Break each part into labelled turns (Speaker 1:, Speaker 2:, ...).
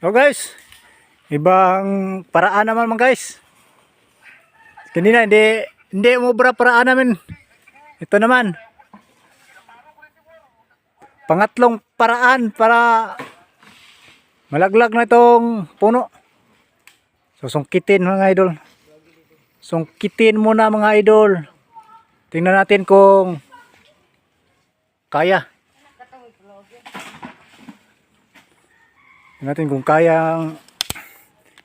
Speaker 1: So guys, ibang paraan naman mga guys. Kanina hindi hindi umubra paraan namin. Ito naman. Pangatlong paraan para malaglag na itong puno. So sungkitin mga idol. Sungkitin muna mga idol. Tingnan natin kung kaya. Natin kung kayang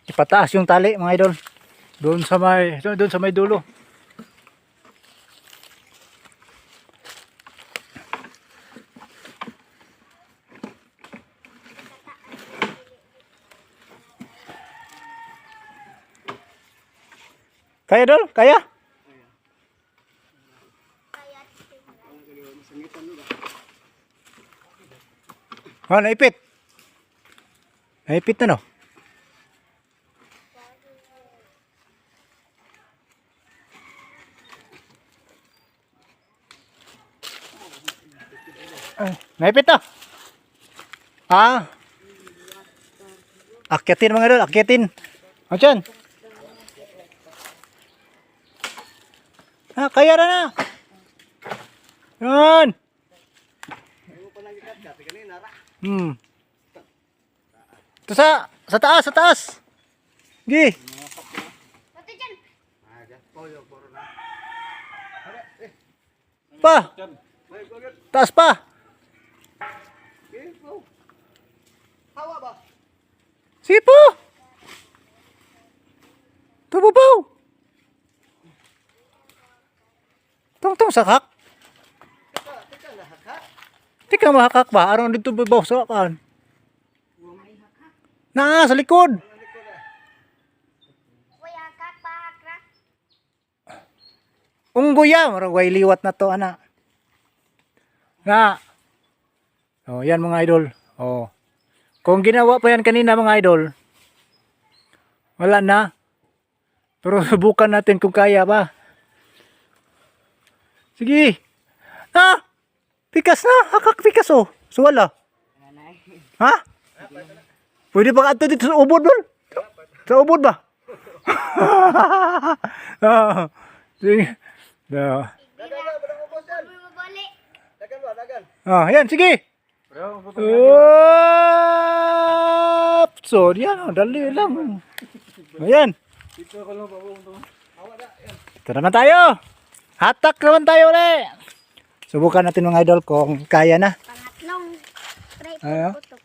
Speaker 1: ipataas yung tali mga idol. Doon sa may doon sa may dulo. Kaya dol? Kaya? Oh, naipit. Naipit na no? Ay, naipit na. Ah. Akyatin mga dol, akyatin. O dyan. Ah, kaya na na. Yan. Hmm. Ito sa, sa taas, sa taas. Gi. Pa. Taas pa.
Speaker 2: Hawa ba?
Speaker 1: Sipo. Tububaw. Tong tong sakak. Tika mahakak ba? Aron dito bubaw sa kan. Na sa likod.
Speaker 3: Kuya kakak
Speaker 1: Unggoya, marag way liwat na to ana. Na. Oh, yan mga idol. Oh. Kung ginawa pa yan kanina mga idol, wala na. Pero subukan natin kung kaya ba. Sige. Ha? Pikas na. Hakak pikas oh. So wala. Ha? Pwede ba ka dito sa ubod dol? Sa ubod ba? Ah, Sige. Ah.
Speaker 2: Ba? Dagan.
Speaker 1: Ah, yan, sige. Up! So, yan, oh, dali lang. Ayan. Ito naman tayo. Hatak naman tayo ulit. Subukan natin mga idol kung kaya na.
Speaker 3: Pangatlong try putok.